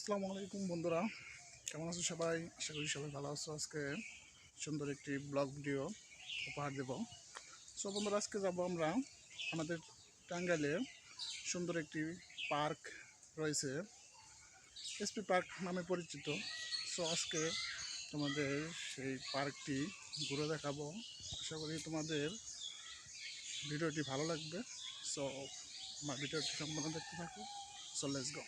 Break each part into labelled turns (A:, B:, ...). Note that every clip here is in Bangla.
A: আসসালামু আলাইকুম বন্ধুরা। কেমন আছো সবাই? আশা করি সবাই ভালো আছো। আজকে সুন্দর একটি ব্লগ ভিডিও উপহার দেব। সো বন্ধুরা, আজকে যাব আমরা আমাদের টাঙ্গাইলে সুন্দর একটি পার্ক রয়েছে। এসপি পার্ক নামে পরিচিত। সো আজকে তোমাদের সেই পার্কটি ঘুরে দেখাবো। আশা করি তোমাদের ভিডিওটি ভালো লাগবে। সো আমার ভিডিওটি সম্পূর্ণ দেখতে থাকো। সো লেটস গো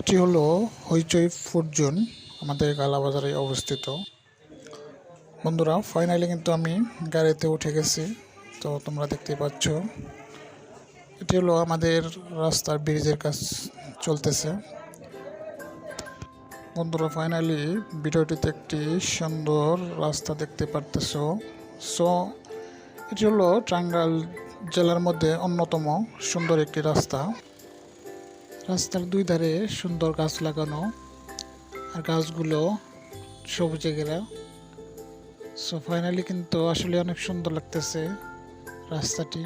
A: এটি হলো হইচই ফুড জোন, আমাদের গালাবাজারে অবস্থিত। বন্ধুরা, ফাইনালি কিন্তু আমি গাড়িতে উঠে গেছি, তো তোমরা দেখতে পাচ্ছ। এটি হলো আমাদের রাস্তার ব্রিজের কাজ চলতেছে। বন্ধুরা, ফাইনালি ভিডিওটিতে একটি সুন্দর রাস্তা দেখতে পারতেছো। সো, এটি হলো টাঙ্গাইল জেলার মধ্যে অন্যতম সুন্দর একটি রাস্তা। রাস্তার দুই ধারে সুন্দর গাছ লাগানো আর গাছগুলো সবুজে ঘেরা সো ফাইনালি কিন্তু আসলে অনেক সুন্দর লাগতেছে রাস্তাটি।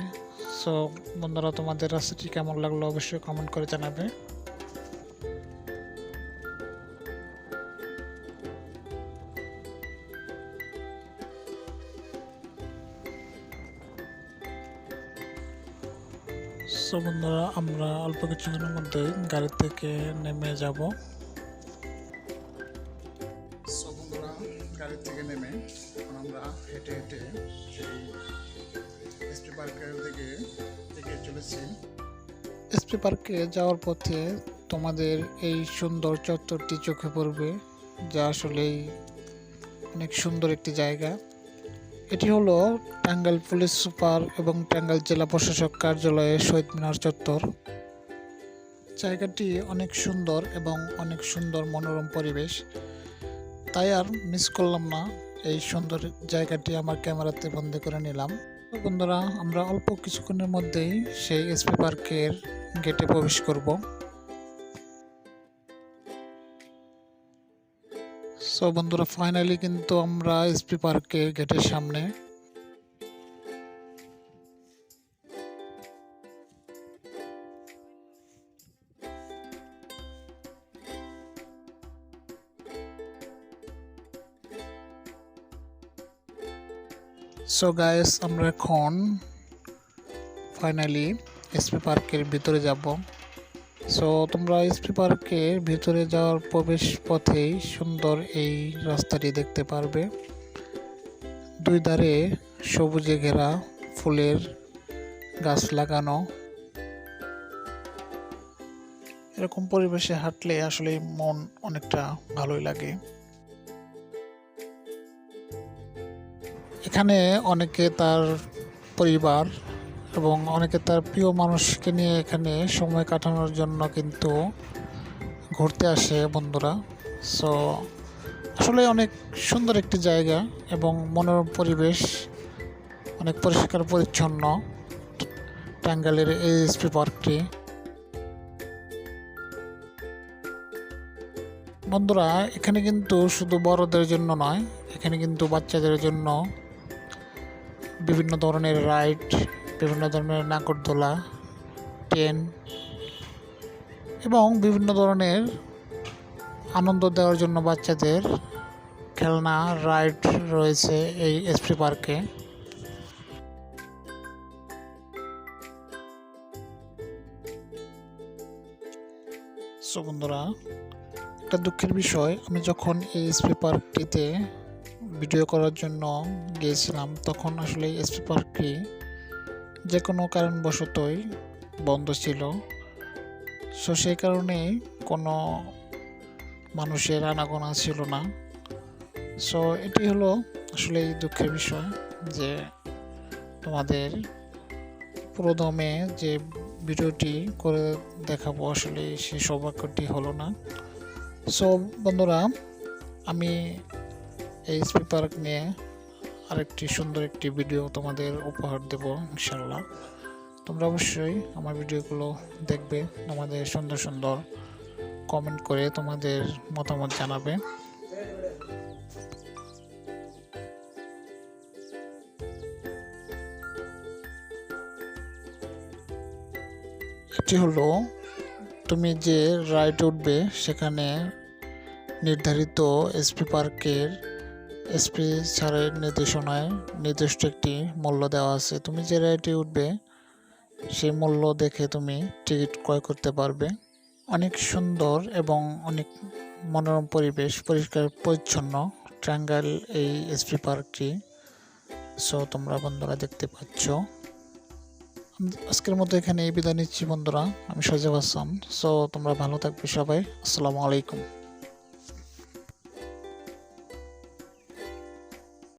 A: সো বন্ধুরা, তোমাদের রাস্তাটি কেমন লাগল অবশ্যই কমেন্ট করে জানাবে। সো বন্ধুরা আমরা অল্প কিছুক্ষণের মধ্যে গাড়ি থেকে নেমে যাব। সো বন্ধুরা গাড়ি থেকে নেমে এখন আমরা হেঁটে হেঁটে সেই এসপি পার্কের দিকে এগিয়ে চলেছি। এসপি পার্কে যাওয়ার পথে তোমাদের এই সুন্দর চত্বরটি চোখে পড়বে যা আসলেই অনেক সুন্দর একটি জায়গা। এটি হলো টাঙ্গাইল পুলিশ সুপার এবং টাঙ্গাইল জেলা প্রশাসক কার্যালয়ে শহীদ মিনার চত্বর। জায়গাটি অনেক সুন্দর এবং অনেক সুন্দর মনোরম পরিবেশ। তাই আর মিস করলাম না, এই সুন্দর জায়গাটি আমার ক্যামেরাতে বন্দি করে নিলাম। বন্ধুরা, আমরা অল্প কিছুক্ষণের মধ্যেই সেই এসপি পার্কের গেটে প্রবেশ করব। সো বন্ধুরা ফাইনালি কিন্তু আমরা এসপি পার্কে গেটের সামনে সো গাইস আমরা এখন ফাইনালি এসপি পার্কের ভিতরে যাব। সো তোমরা এসপি পার্কের ভিতরে যাওয়ার প্রবেশ পথেই সুন্দর এই রাস্তাটি দেখতে পারবে। দুই ধারে সবুজে ঘেরা ফুলের গাছ লাগানো। এরকম পরিবেশে হাঁটলে আসলে মন অনেকটা ভালোই লাগে। এখানে অনেকে তার পরিবার এবং অনেকে তার প্রিয় মানুষকে নিয়ে এখানে সময় কাটানোর জন্য কিন্তু ঘুরতে আসে বন্ধুরা। সো আসলে অনেক সুন্দর একটি জায়গা এবং মনোরম পরিবেশ, অনেক পরিষ্কার পরিচ্ছন্ন টাঙ্গাইলের এএসপি পার্কটি। বন্ধুরা, এখানে কিন্তু শুধু বড়দের জন্য নয়, এখানে কিন্তু বাচ্চাদের জন্য বিভিন্ন ধরনের রাইড বিভিন্ন ধরনের নাগরদোলা ট্রেন এবং বিভিন্ন ধরনের আনন্দ দেওয়ার জন্য বাচ্চাদের খেলনা, রাইড রয়েছে এই এসপি পার্কে। বন্ধুরা, একটা দুঃখের বিষয়, আমি যখন এই এসপি পার্কটিতে ভিডিও করার জন্য গিয়েছিলাম, তখন আসলে এসপি পার্কটি যে কোনো কারণবশতই বন্ধ ছিল। সো সেই কারণে কোনো মানুষের আনাগোনা ছিল না। সো এটি হলো আসলে দুঃখের বিষয় যে তোমাদের পুরোদমে যে ভিডিওটি করে দেখাবো আসলে সেই সৌভাগ্যটি হলো না। সো বন্ধুরা, আমি এই এসপি পার্ক নিয়ে আরেকটি সুন্দর একটি ভিডিও তোমাদের উপহার দেব ইনশাল্লাহ তোমরা অবশ্যই আমার ভিডিওগুলো দেখবে, তোমাদের সুন্দর সুন্দর কমেন্ট করে তোমাদের মতামত জানাবে। এটি হলো, তুমি যে রাইড উঠবে, সেখানে নির্ধারিত এসপি পার্কের এসপি স্যারের নির্দেশনায় নির্দিষ্ট একটি মূল্য দেওয়া আছে। তুমি যে রাইডে উঠবে, সেই মূল্য দেখে তুমি টিকিট ক্রয় করতে পারবে। অনেক সুন্দর এবং অনেক মনোরম পরিবেশ, পরিষ্কার, পরিচ্ছন্ন ট্রাঙ্গাল এই এসপি পার্কটি। সো তোমরা বন্ধুরা দেখতে পাচ্ছ। আজকের মতো এখানে এই বিদায় নিচ্ছি বন্ধুরা। আমি সজীব হাসান। সো তোমরা ভালো থাকবে সবাই। আসসালামু আলাইকুম।